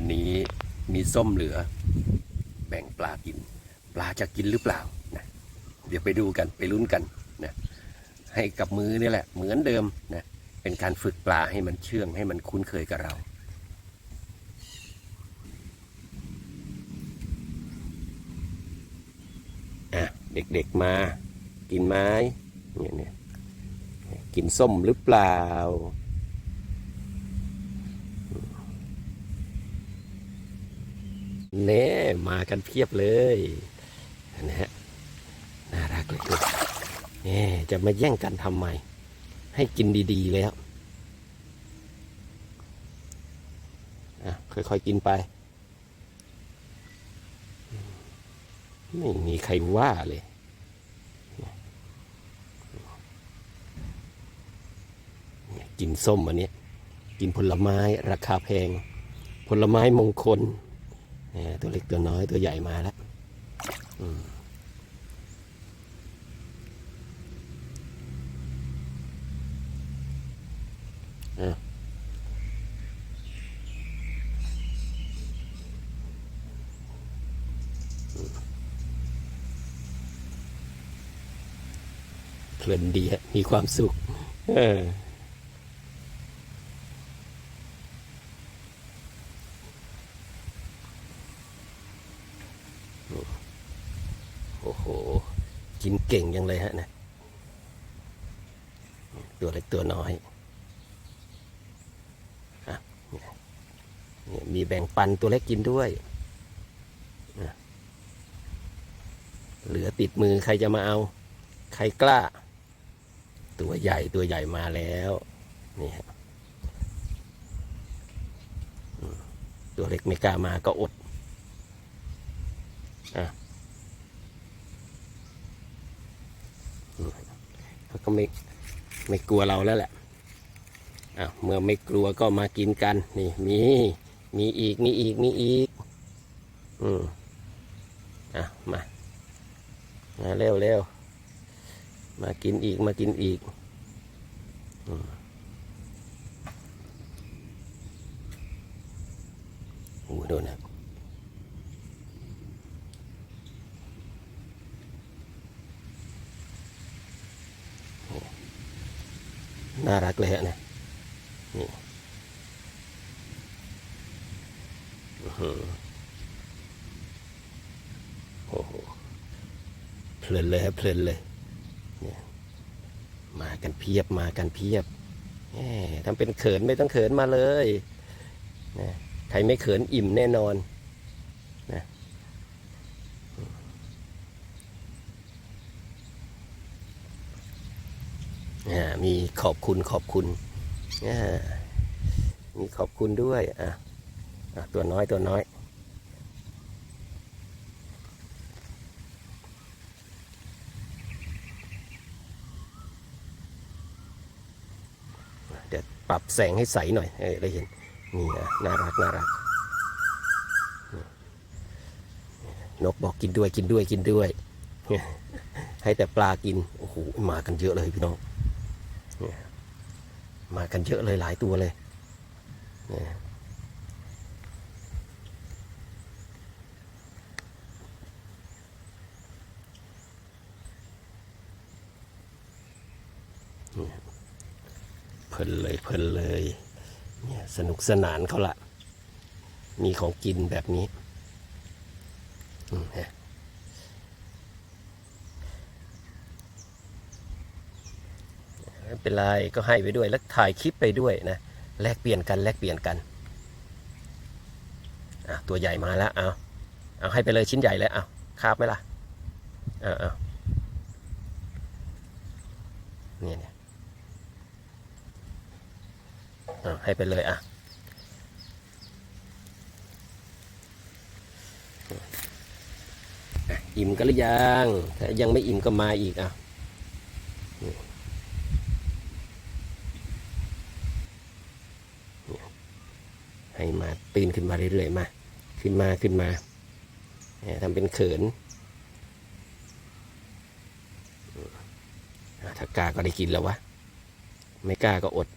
วันนี้มีส้มเหลือ แบ่งปลากิน ปลาจะกินหรือเปล่านะเดี๋ยวไปดูกันไปลุ้นกันนะให้กับมือนี่แหละ เหมือนเดิมนะเป็นการฝึกปลาให้มันเชื่องให้มันคุ้นเคยกับเราอะเด็กๆมากินไม้เนี่ยเนี่ยกินส้มหรือเปล่า เน่มากันเพียบเลยนะฮะน่ารักเลยลูกเน่จะมาแย่งกันทำไม ให้กินดีๆแล้วอะค่อยๆกินไป ไม่มีใครว่าเลยกินส้มอันนี้กินผลไม้ราคาแพง ผลไม้มงคล ตัวเล็กตัวน้อยตัวใหญ่มาแล้วอืมอะเพลินดีฮะมีความสุข เออ โอ้โห กินเก่งยังเลยฮะนะ ตัวเล็กตัวน้อยอะเนี่ยมีแบ่งปันตัวเล็กกินด้วย เหลือติดมือใครจะมาเอา ใครกล้า ตัวใหญ่ตัวใหญ่มาแล้ว นี่ฮะตัวเล็กไม่กล้ามาก็อด อะ เขาก็ไม่ไม่กลัวเราแล้วแหละอะเมื่อไม่กลัวก็มากินกัน นี่มีมีอีกมีอีกมีอีก อืมอะมามาเร็วเร็วมากินอีกมากินอีกอืมโอ้โดูนะ น่ารักเลยฮะเนะนี่โอ้โหเพลินเลยฮะเพลินเลยเนี่ยมากันเพียบมากันเพียบแหมทำเป็นเขินไม่ต้องเขินมาเลยนะใครไม่เขินอิ่มแน่นอนนะอ่า มีขอบคุณขอบคุณมีขอบคุณด้วยอะอะตัวน้อยตัวน้อยเดี๋ยวปรับแสงให้ใสหน่อยเออได้เห็นนี่นะน่ารักน่ารักนกบอกกินด้วยกินด้วยกินด้วย ให้แต่ปลากิน โอ้โหมากันเยอะเลยพี่น้อง นี่มากันเยอะเลยหลายตัวเลยเนี่เพลินเลยเพลินเลยเนี่ยสนุกสนานเขาละมีของกินแบบนี้อืมฮะ ไม่เป็นไรก็ให้ไปด้วยแล้วถ่ายคลิปไปด้วยนะแลกเปลี่ยนกันแลกเปลี่ยนกันอะตัวใหญ่มาแล้วเอาเอาให้ไปเลยชิ้นใหญ่เลยเอาคาบไหมล่ะเอาเอาเนี่ยเนี่ยเอาให้ไปเลยอะอิ่มกันหรือยังถ้ายังไม่อิ่มก็มาอีกอะนี่ ให้มาตื่นขึ้นมาเรื่อยๆมา ขึ้นมาขึ้นมาทำเป็นเขินถ้ากล้าก็ได้กินแล้ววะ ไม่กล้าก็อด